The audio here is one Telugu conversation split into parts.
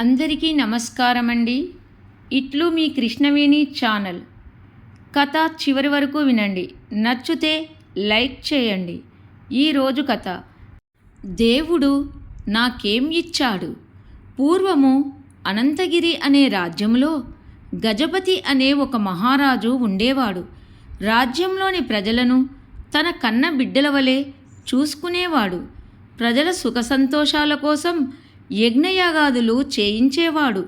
అందరికీ నమస్కారం అండి ఇట్లు మీ కృష్ణవేణి ఛానల్. కథ చివరి వరకు వినండి. నచ్చితే లైక్ చేయండి. ఈరోజు కథ. దేవుడు నాకేం ఇచ్చాడు? పూర్వము అనంతగిరి అనే రాజ్యంలో గజపతి అనే ఒక మహారాజు ఉండేవాడు. రాజ్యంలోని ప్రజలను తన కన్న బిడ్డల వలె చూసుకునేవాడు. ప్రజల సుఖ సంతోషాల కోసం యజ్ఞయాగాదులు చేయించేవాడు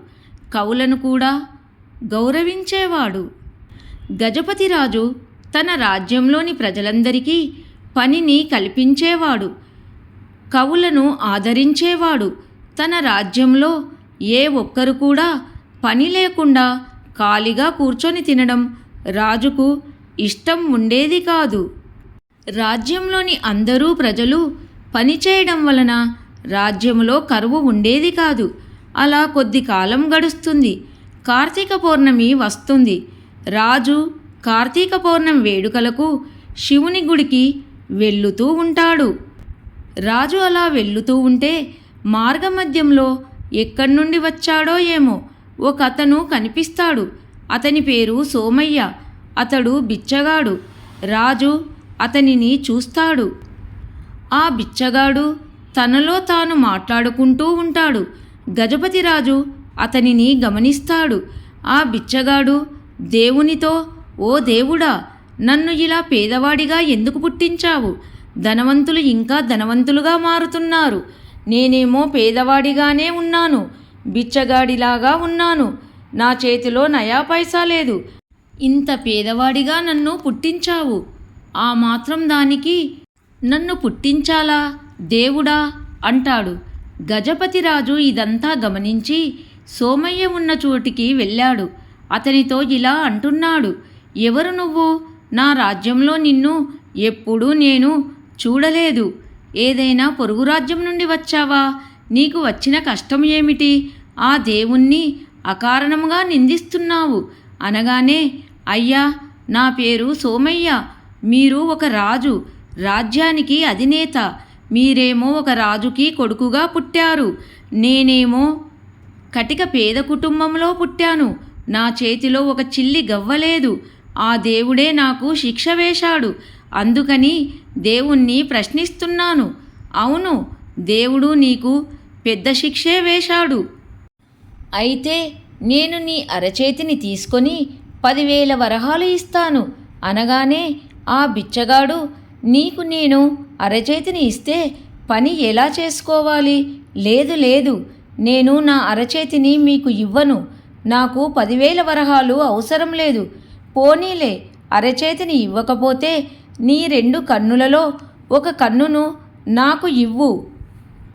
కవులను కూడా గౌరవించేవాడు. గజపతిరాజు తన రాజ్యంలోని ప్రజలందరికీ పనిని కల్పించేవాడు కవులను ఆదరించేవాడు. తన రాజ్యంలో ఏ ఒక్కరు కూడా పని లేకుండా ఖాళీగా కూర్చొని తినడం రాజుకు ఇష్టం ఉండేది కాదు. రాజ్యంలోని అందరూ ప్రజలు పనిచేయడం వలన రాజ్యంలో కరువు ఉండేది కాదు. అలా కొద్ది కాలం గడుస్తుంది. కార్తీక పౌర్ణమి వస్తుంది. రాజు కార్తీక పౌర్ణమి వేడుకలకు శివుని గుడికి వెళ్ళుతూ ఉంటాడు. రాజు అలా వెళ్ళుతూ ఉంటే మార్గమధ్యంలో ఎక్కడి నుండి వచ్చాడో ఏమో ఒక అతను కనిపిస్తాడు. అతని పేరు సోమయ్య. అతడు బిచ్చగాడు. రాజు అతనిని చూస్తాడు. ఆ బిచ్చగాడు తనలో తాను మాట్లాడుకుంటూ ఉంటాడు. గజపతిరాజు అతనిని గమనిస్తాడు. ఆ బిచ్చగాడు దేవునితో ఓ దేవుడా నన్ను ఇలా పేదవాడిగా ఎందుకు పుట్టించావు? ధనవంతులు ఇంకా ధనవంతులుగా మారుతున్నారు. నేనేమో పేదవాడిగానే ఉన్నాను. బిచ్చగాడిలాగా ఉన్నాను. నా చేతిలో నయా పైసా లేదు. ఇంత పేదవాడిగా నన్ను పుట్టించావు. ఆ మాత్రం దానికి నన్ను పుట్టించాలా? దేవుడా అంటాడు. గజపతిరాజు ఇదంతా గమనించి సోమయ్య ఉన్న చోటికి వెళ్ళాడు. అతనితో ఇలా అంటున్నాడు. ఎవరు నువ్వు? నా రాజ్యంలో నిన్ను ఎప్పుడూ నేను చూడలేదు. ఏదైనా పొరుగు రాజ్యం నుండి వచ్చావా? నీకు వచ్చిన కష్టం ఏమిటి? ఆ దేవుణ్ణి అకారణముగా నిందిస్తున్నావు. అనగానే అయ్యా నా పేరు సోమయ్య. మీరు ఒక రాజు రాజ్యానికి అధినేత. మీరేమో ఒక రాజుకి కొడుకుగా పుట్టారు. నేనేమో కటిక పేద కుటుంబంలో పుట్టాను. నా చేతిలో ఒక చిల్లి గవ్వలేదు. ఆ దేవుడే నాకు శిక్ష వేశాడు. అందుకని దేవుణ్ణి ప్రశ్నిస్తున్నాను. అవును దేవుడు నీకు పెద్ద శిక్షే వేశాడు. అయితే నేను నీ అరచేతిని తీసుకొని పదివేల వరహాలు ఇస్తాను. అనగానే ఆ బిచ్చగాడు నీకు నేను అరచేతిని ఇస్తే పని ఎలా చేసుకోవాలి? లేదు లేదు. నేను నా అరచేతిని మీకు ఇవ్వను. నాకు పదివేల వరహాలు అవసరం లేదు. పోనీలే అరచేతిని ఇవ్వకపోతే నీ రెండు కన్నులలో ఒక కన్నును నాకు ఇవ్వు.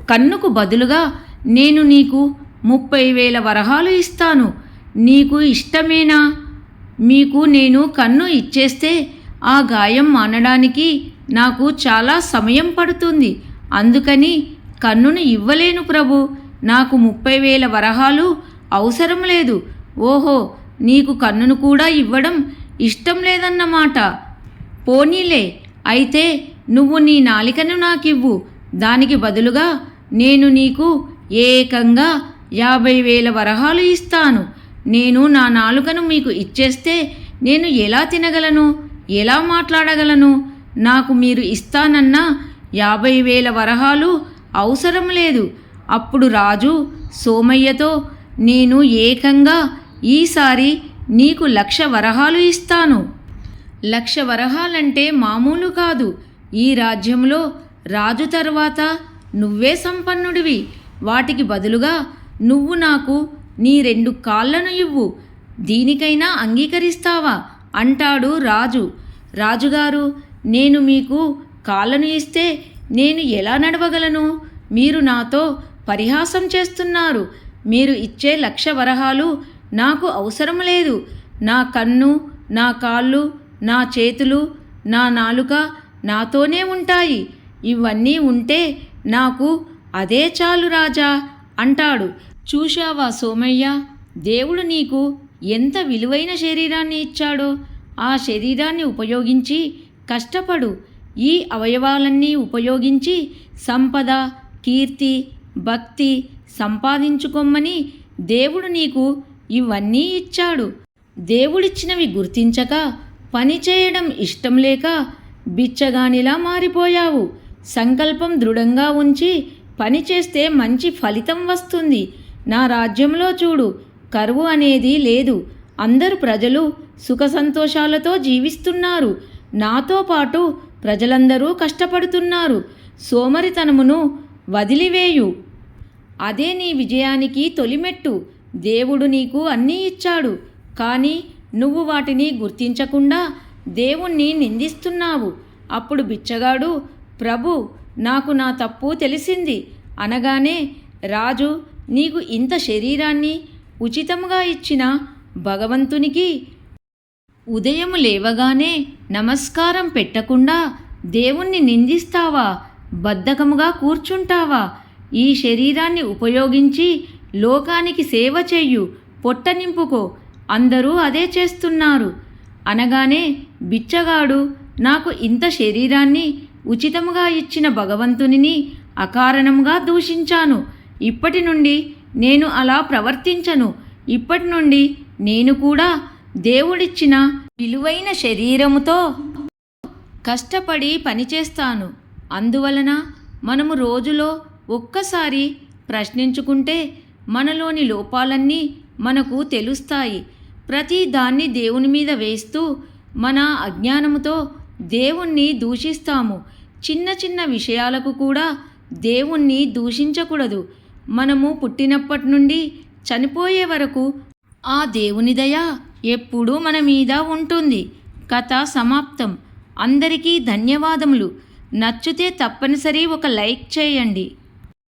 కన్నుకు బదులుగా నేను నీకు ముప్పై వేల వరహాలు ఇస్తాను. నీకు ఇష్టమేనా? మీకు నేను కన్ను ఇచ్చేస్తే ఆ గాయం మానడానికి నాకు చాలా సమయం పడుతుంది. అందుకని కన్నును ఇవ్వలేను ప్రభు. నాకు ముప్పై వేల వరహాలు అవసరం లేదు. ఓహో నీకు కన్నును కూడా ఇవ్వడం ఇష్టం లేదన్నమాట. పోనీలే అయితే నువ్వు నీ నాలికను నాకివ్వు. దానికి బదులుగా నేను నీకు ఏకంగా యాభై వేల వరహాలు ఇస్తాను. నేను నా నాలుకను మీకు ఇచ్చేస్తే నేను ఎలా తినగలను? ఎలా మాట్లాడగలను? నాకు మీరు ఇస్తానన్న యాభై వేల వరహాలు అవసరం లేదు. అప్పుడు రాజు సోమయ్యతో నేను ఏకంగా ఈసారి నీకు లక్ష వరహాలు ఇస్తాను. లక్ష వరహాలంటే మామూలు కాదు. ఈ రాజ్యంలో రాజు తర్వాత నువ్వే సంపన్నుడివి. వాటికి బదులుగా నువ్వు నాకు నీ రెండు కాళ్ళను ఇవ్వు. దీనికైనా అంగీకరిస్తావా? అంటాడు రాజు. రాజుగారు నేను మీకు కాళ్ళను ఇస్తే నేను ఎలా నడవగలను? మీరు నాతో పరిహాసం చేస్తున్నారు. మీరు ఇచ్చే లక్ష వరహాలు నాకు అవసరం లేదు. నా కన్ను నా కాళ్ళు నా చేతులు నా నాలుక నాతోనే ఉంటాయి. ఇవన్నీ ఉంటే నాకు అదే చాలు రాజా అంటాడు. చూశావా సోమయ్య? దేవుడు నీకు ఎంత విలువైన శరీరాన్ని ఇచ్చాడో. ఆ శరీరాన్ని ఉపయోగించి కష్టపడు. ఈ అవయవాలన్నీ ఉపయోగించి సంపద కీర్తి భక్తి సంపాదించుకోమని దేవుడు నీకు ఇవన్నీ ఇచ్చాడు. దేవుడిచ్చినవి గుర్తించక పని చేయడం ఇష్టం లేక బిచ్చగానిలా మారిపోయావు. సంకల్పం దృఢంగా ఉంచి పని చేస్తే మంచి ఫలితం వస్తుంది. నా రాజ్యంలో చూడు కరువు అనేది లేదు. అందరు ప్రజలు సుఖ సంతోషాలతో జీవిస్తున్నారు. నాతో పాటు ప్రజలందరూ కష్టపడుతున్నారు. సోమరితనమును వదిలివేయు. అదే నీ విజయానికి తొలిమెట్టు. దేవుడు నీకు అన్నీ ఇచ్చాడు. కానీ నువ్వు వాటిని గుర్తించకుండా దేవుణ్ణి నిందిస్తున్నావు. అప్పుడు బిచ్చగాడు ప్రభు నాకు నా తప్పు తెలిసింది. అనగానే రాజు నీకు ఇంత శరీరాన్ని ఉచితంగా ఇచ్చిన భగవంతునికి ఉదయం లేవగానే నమస్కారం పెట్టకుండా దేవుణ్ణి నిందిస్తావా? బద్ధకముగా కూర్చుంటావా? ఈ శరీరాన్ని ఉపయోగించి లోకానికి సేవ చెయ్యు పొట్ట నింపుకో. అందరూ అదే చేస్తున్నారు. అనగానే బిచ్చగాడు నాకు ఇంత శరీరాన్ని ఉచితముగా ఇచ్చిన భగవంతునిని అకారణంగా దూషించాను. ఇప్పటి నుండి నేను అలా ప్రవర్తించను. ఇప్పటి నుండి నేను కూడా దేవుడిచ్చిన విలువైన శరీరముతో కష్టపడి పనిచేస్తాను. అందువలన మనము రోజులో ఒక్కసారి ప్రశ్నించుకుంటే మనలోని లోపాలన్నీ మనకు తెలుస్తాయి. ప్రతి దాన్ని దేవుని మీద వేస్తూ మన అజ్ఞానముతో దేవుణ్ణి దూషిస్తాము. చిన్న చిన్న విషయాలకు కూడా దేవుణ్ణి దూషించకూడదు. మనము పుట్టినప్పటి నుండి చనిపోయే వరకు ఆ దేవుని దయ ఎప్పుడూ మన మీద ఉంటుంది. కథ సమాప్తం. అందరికీ ధన్యవాదములు. నచ్చితే తప్పనిసరి ఒక లైక్ చేయండి.